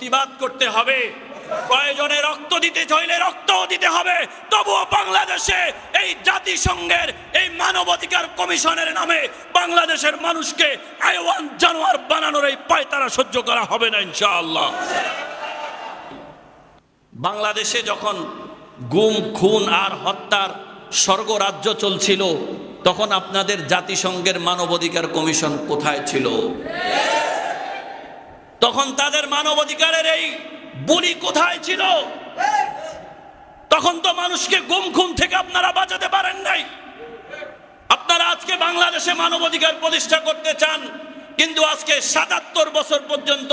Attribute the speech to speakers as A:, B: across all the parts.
A: প্রতিবাদ করতে হবে। প্রয়োজনে রক্ত দিতে চাইলে রক্তও দিতে হবে। তবুও বাংলাদেশে এই জাতিসংঘের, এই মানবাধিকার কমিশনের নামে বাংলাদেশের মানুষকে আইওয়ান জানোয়ার বানানোর এই পায়তারা সহ্য করা হবে না ইনশাআল্লাহ। বাংলাদেশে যখন গুম, খুন আর হত্যার স্বর্গরাজ্য চলছিল, তখন আপনাদের জাতিসংঘের মানবাধিকার কমিশন কোথায় ছিল? তখন তাদের মানবাধিকারের এই বলি কোথায় ছিল? তখন তো মানুষকে গুম খুন থেকে আপনারা বাঁচাতে পারেন নাই। আপনারা আজকে বাংলাদেশে মানবাধিকার প্রতিষ্ঠা করতে চান, কিন্তু আজকে সাতাত্তর বছর পর্যন্ত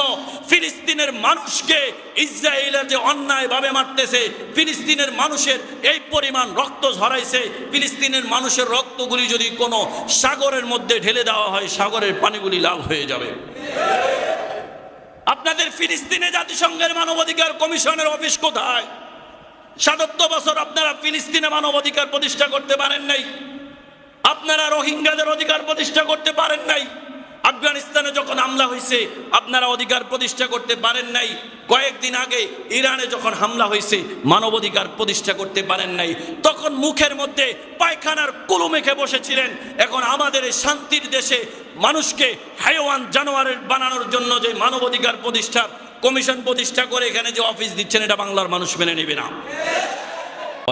A: ফিলিস্তিনের মানুষকে ইসরায়েলের যে অন্যায়ভাবে মারতেছে, ফিলিস্তিনের মানুষের এই পরিমাণ রক্ত ঝরাইছে, ফিলিস্তিনের মানুষের রক্তগুলি যদি কোনো সাগরের মধ্যে ঢেলে দেওয়া হয়, সাগরের পানিগুলি লাল হয়ে যাবে। আপনাদের ফিলিস্তিনে জাতিসংঘের মানবাধিকার কমিশনের অফিস কোথায়? সাতাত্তর বছর আপনারা ফিলিস্তিনে মানবাধিকার প্রতিষ্ঠা করতে পারেন নাই। আপনারা রোহিঙ্গাদের অধিকার প্রতিষ্ঠা করতে পারেন নাই। হয়েছে, আপনারা অধিকার প্রতিষ্ঠা করতে পারেন নাই। কয়েকদিন আগে ইরানে যখন হামলা হয়েছে, মানবাধিকার প্রতিষ্ঠা করতে পারেন নাই। তখন মুখের মধ্যে পায়খানার কুলু মেখে বসেছিলেন। এখন আমাদের শান্তির দেশে মানুষকে হাইওয়ান জানোয়ারের বানানোর জন্য যে মানবাধিকার প্রতিষ্ঠা কমিশন প্রতিষ্ঠা করে এখানে যে অফিস দিচ্ছেন, এটা বাংলার মানুষ মেনে নেবে না।